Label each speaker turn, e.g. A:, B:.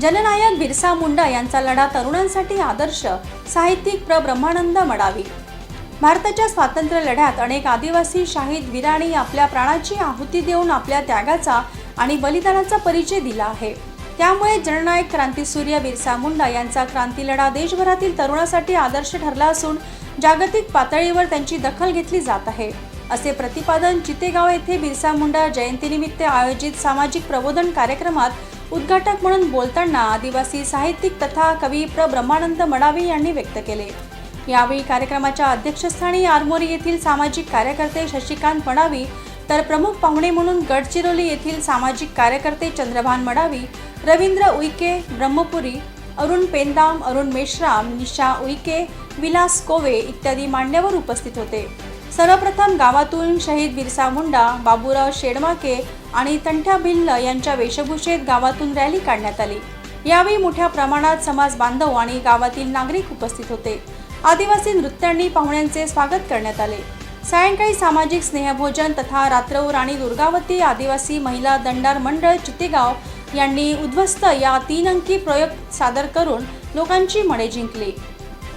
A: जननायक बिरसा मुंडा यांचा लढा तरुणांसाठी आदर्श साहित्यिक प्र ब्रह्मानंद मडावी. भारताच्या स्वातंत्र्य लढ्यात अनेक आदिवासी शाहीद वीरांनी आपल्या प्राणाची आहुती देऊन आपल्या त्यागाचा आणि बलिदानाचा परिचय दिला आहे. त्यामुळे जननायक क्रांतीसूर्य बिरसा मुंडा यांचा क्रांती लढा देशभरातील तरुणासाठी आदर्श ठरला असून जागतिक पातळीवर त्यांची दखल घेतली जात आहे. असे प्रतिपादन चितेगाव येथे बिरसा मुंडा जयंतीनिमित्त आयोजित सामाजिक प्रबोधन कार्यक्रमात उद्घाटक म्हणून बोलताना आदिवासी साहित्यिक तथा कवी प्र ब्रह्मानंद मडावी यांनी व्यक्त केले. यावेळी कार्यक्रमाच्या अध्यक्षस्थानी आरमोरी येथील सामाजिक कार्यकर्ते शशिकांत मडावी तर प्रमुख पाहुणे म्हणून गडचिरोली येथील सामाजिक कार्यकर्ते चंद्रभान मडावी रवींद्र उईके ब्रह्मपुरी अरुण पेंदाम अरुण मेश्राम निशा उईके विलास कोवे इत्यादी मान्यवर उपस्थित होते. सर्वप्रथम गावातून शहीद बिरसा मुंडा बाबूराव शेडमाके आणि तंठ्या भिल्ल यांच्या वेशभूषेत गावातून रॅली काढण्यात आली. यावेळी मोठ्या प्रमाणात समाज बांधव आणि गावातील नागरिक उपस्थित होते. आदिवासी नृत्यांनी पाहुण्यांचे स्वागत करण्यात आले. सायंकाळी सामाजिक स्नेहभोजन तथा रात्रौ राणी दुर्गावती आदिवासी महिला दंडार मंडळ चितेगाव यांनी उद्ध्वस्त या तीन अंकी प्रयोग सादर करून लोकांची मने जिंकली.